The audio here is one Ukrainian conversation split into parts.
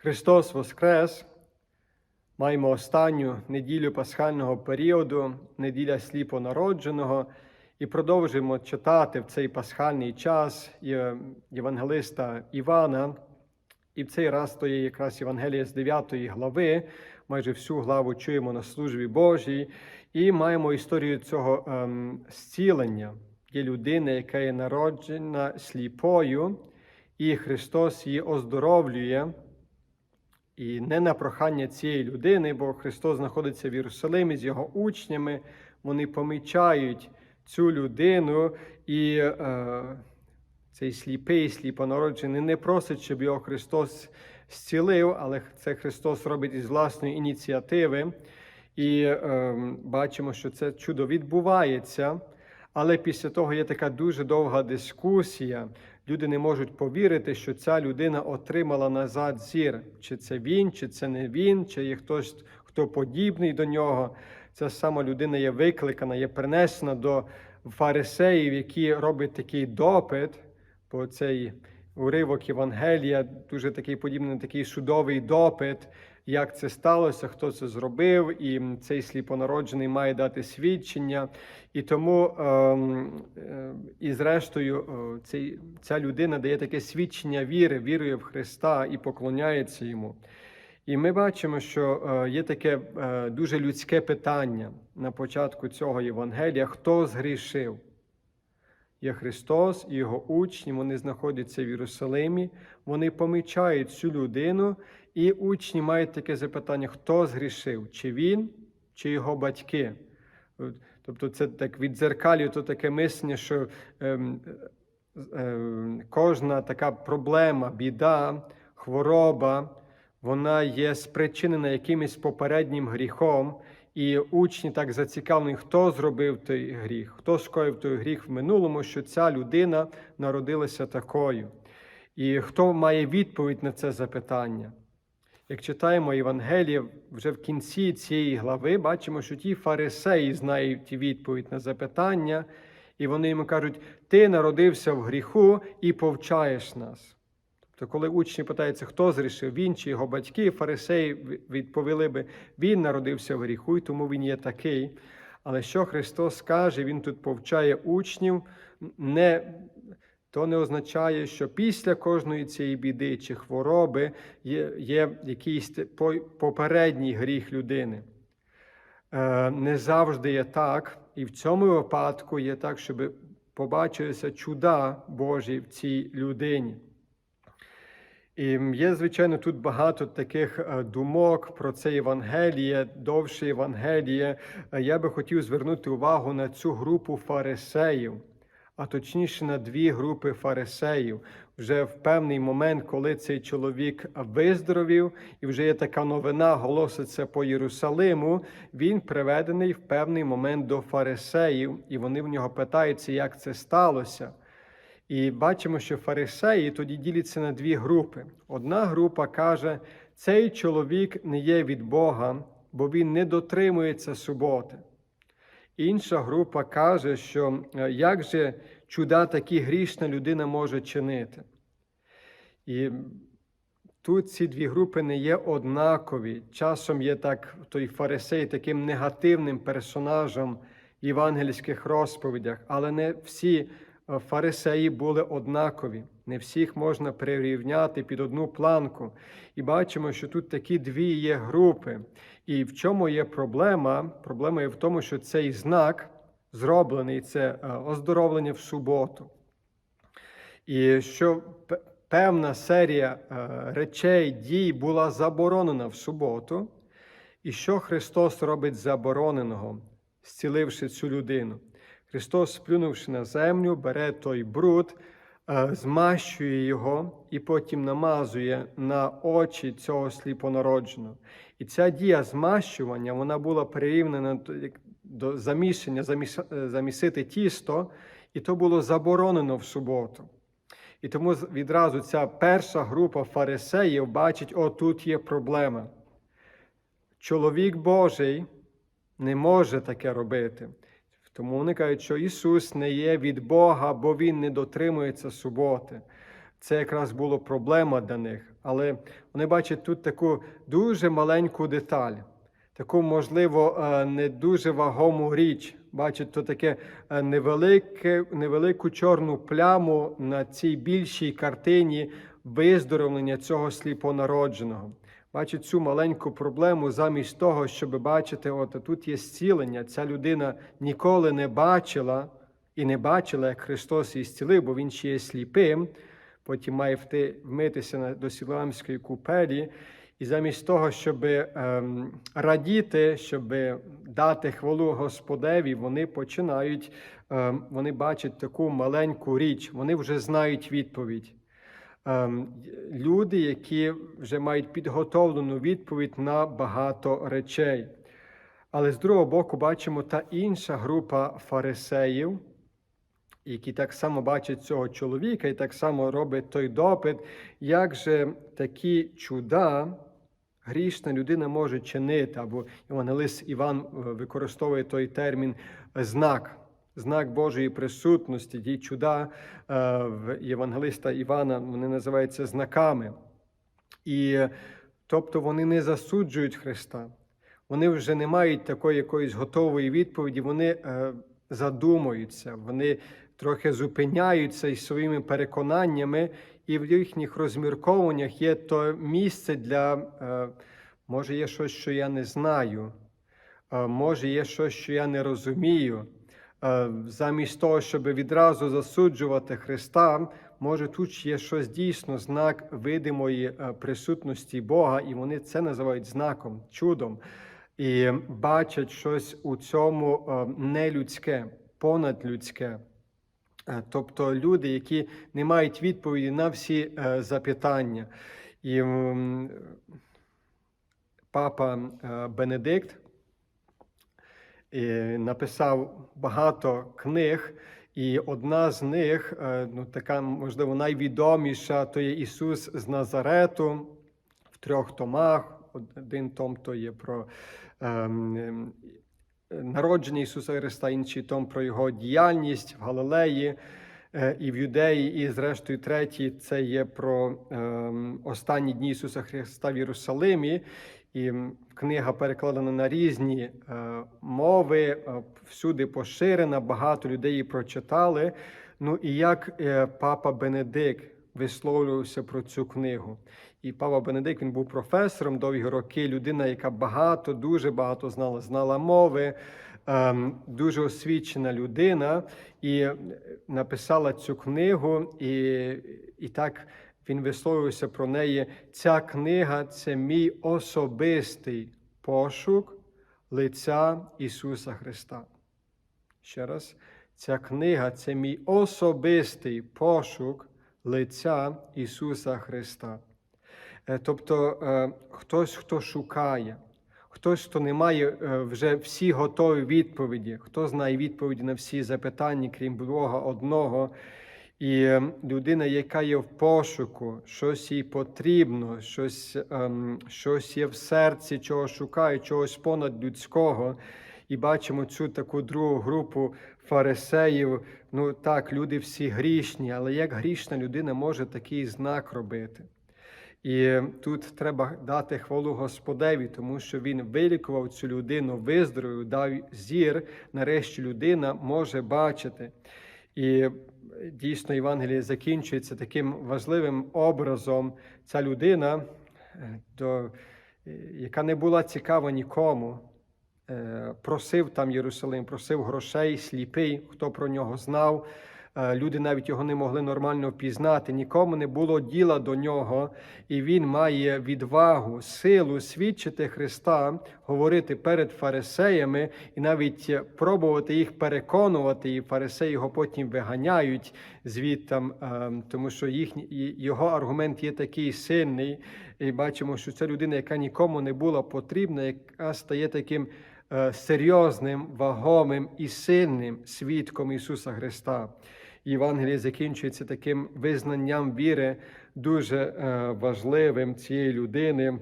Христос Воскрес! Маємо останню неділю пасхального періоду, неділя сліпонародженого, і продовжуємо читати в цей пасхальний час Євангелиста Івана. І в цей раз то є якраз Євангелія з 9 глави. Майже всю главу чуємо на службі Божій, і маємо історію цього ем, зцілення. Є людина, яка є народжена сліпою, і Христос її оздоровлює. І не на прохання цієї людини, бо Христос знаходиться в Єрусалимі з його учнями. Вони помічають цю людину, і е, цей сліпий, сліпонароджений не просить, щоб його Христос зцілив, але це Христос робить із власної ініціативи. І е, бачимо, що це чудо відбувається. Але після того є така дуже довга дискусія. Люди не можуть повірити, що ця людина отримала назад зір. Чи це він, чи це не він, чи є хтось, хто подібний до нього. Ця сама людина є викликана, є принесена до фарисеїв, які роблять такий допит, бо цей уривок Євангелія дуже такий подібний такий судовий допит, як це сталося, хто це зробив, і цей сліпонароджений має дати свідчення. І тому, ем, е, і зрештою, е, ця людина дає таке свідчення віри, вірує в Христа і поклоняється йому. І ми бачимо, що е, є таке дуже людське питання на початку цього Євангелія: хто згрішив? Є Христос і його учні, вони знаходяться в Єрусалимі, вони помічають цю людину, і учні мають таке запитання: хто згрішив? Чи він, чи його батьки? Тобто, це так віддзеркалює то таке мислення, що ем, ем, кожна така проблема, біда, хвороба, вона є спричинена якимось попереднім гріхом. І учні так зацікавлені, хто зробив той гріх, хто скоїв той гріх в минулому, що ця людина народилася такою. І хто має відповідь на це запитання? Як читаємо Євангеліє, вже в кінці цієї глави бачимо, що ті фарисеї знають відповідь на запитання, і вони йому кажуть: Ти народився в гріху і повчаєш нас. Тобто, коли учні питаються, хто зрішив, він чи його батьки, фарисеї відповіли би, він народився в гріху, і тому він є такий. Але що Христос каже, Він тут повчає учнів, не, то не означає, що після кожної цієї біди чи хвороби є, є якийсь попередній гріх людини. Е, Не завжди є так, і в цьому випадку є так, щоб побачилися чуда Божі в цій людині. І є, звичайно, тут багато таких е, думок про це Євангеліє, довше Євангеліє. Е, Я би хотів звернути увагу на цю групу фарисеїв, а точніше на дві групи фарисеїв. Вже в певний момент, коли цей чоловік виздоровів, і вже є така новина, голоситься по Єрусалиму, він приведений в певний момент до фарисеїв, і вони в нього питаються, як це сталося. І бачимо, що фарисеї тоді діляться на дві групи. Одна група каже, цей чоловік не є від Бога, бо він не дотримується суботи. Інша група каже, що е, як же чуда такі грішна людина може чинити. І тут ці дві групи не є однакові. Часом є так той фарисей таким негативним персонажем в євангельських розповідях, але не всі фарисеї були однакові. Не всіх можна прирівняти під одну планку. І бачимо, що тут такі дві є групи. І в чому є проблема? Проблема є в тому, що цей знак зроблений це е, оздоровлення в суботу. І що певна серія е, речей, дій була заборонена в суботу, і що Христос робить забороненого, зціливши цю людину. Христос, сплюнувши на землю, бере той бруд, е, змащує його і потім намазує на очі цього сліпонародженого. І ця дія змащування вона була прирівнена до- замішання, заміс- е, замісити тісто, і то було заборонено в суботу. І тому відразу ця перша група фарисеїв бачить, о, тут є проблема. Чоловік Божий не може таке робити. Тому вони кажуть, що Ісус не є від Бога, бо Він не дотримується суботи. Це якраз була проблема для них. Але вони бачать тут таку дуже маленьку деталь, таку, можливо, е, не дуже вагому річ. Бачать то таке е, невелике, невелику чорну пляму на цій більшій картині виздоровлення цього сліпонародженого. Бачить цю маленьку проблему замість того, щоб бачити, от тут є зцілення. Ця людина ніколи не бачила і не бачила, як Христос її зцілив, бо він ще є сліпим. Потім має вти- вмитися до Сіламської купелі. І замість того, щоб ем, радіти, щоб дати хвалу Господеві, вони починають, ем, вони бачать таку маленьку річ, вони вже знають відповідь. Ем, люди, які вже мають підготовлену відповідь на багато речей. Але з другого боку, бачимо та інша група фарисеїв, які так само бачать цього чоловіка і так само роблять той допит, як же такі чуда грішна людина може чинити, або Євангелист Іван е, використовує той термін знак, знак Божої присутності. Ті чуда е, в Євангелиста Івана вони називаються знаками. І тобто вони не засуджують Христа. Вони вже не мають такої якоїсь готової відповіді, вони е, задумуються, вони трохи зупиняються із своїми переконаннями, і в їхніх розмірковуваннях є то місце для, е, може, є щось, що я не знаю, може, є щось, що я не розумію. Е, Замість того, щоб відразу засуджувати Христа, може тут є щось дійсно знак видимої е, присутності Бога, і вони це називають знаком, чудом, і бачать щось у цьому е, нелюдське, понадлюдське. Тобто люди, які не мають відповіді на всі запитання. І папа Бенедикт написав багато книг, і одна з них, е, ну така можливо найвідоміша, то є Ісус з Назарету в трьох томах. Один том то є про ем, народження Ісуса Христа, інший том про Його діяльність в Галилеї і в Юдеї, і зрештою третій це є про ем, останні дні Ісуса Христа в Єрусалимі. І книга перекладена на різні е, мови, е, всюди поширена, багато людей її прочитали. Ну і як е, папа Бенедикт висловлювався про цю книгу. І Павло Бенедикт він був професором довгі роки, людина, яка багато, дуже багато знала, знала мови, дуже освічена людина, і е, написала цю книгу, і, і так він висловився про неї. Ця книга це мій особистий пошук лиця Ісуса Христа. Ще раз, ця книга це мій особистий пошук лиця Ісуса Христа. Е, Тобто е, хтось, хто шукає, хтось, хто не має е, вже всі готові відповіді, хто знає відповіді на всі запитання, крім Бога одного. І е, людина, яка є в пошуку, щось їй потрібно, щось, ем, щось є в серці, чого шукає, чогось понад людського. І бачимо цю таку другу групу фарисеїв. Ну так, люди всі грішні, але як грішна людина може такий знак робити? І тут треба дати хвалу Господеві, тому що він вилікував цю людину, виздоровив, дав зір. Нарешті людина може бачити. І дійсно Євангеліє закінчується таким важливим образом. Ця людина, е, до, е, яка не була цікава нікому, е, просив там Єрусалим, просив грошей, сліпий, хто про нього знав. Е, Люди навіть його не могли нормально впізнати, нікому не було діла до нього, і він має відвагу, силу свідчити Христа, говорити перед фарисеями і навіть пробувати їх переконувати. І фарисеї його потім виганяють звідтам, е, тому що їхній його аргумент є такий сильний. І бачимо, що це людина, яка нікому не була потрібна, яка стає таким е, серйозним, вагомим і сильним свідком Ісуса Христа. Євангеліє закінчується таким визнанням віри, дуже е, важливим цієї людини,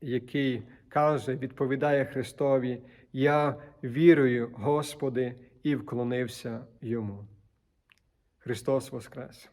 який каже, відповідає Христові: Я вірую, Господи, і вклонився йому. Христос Воскрес!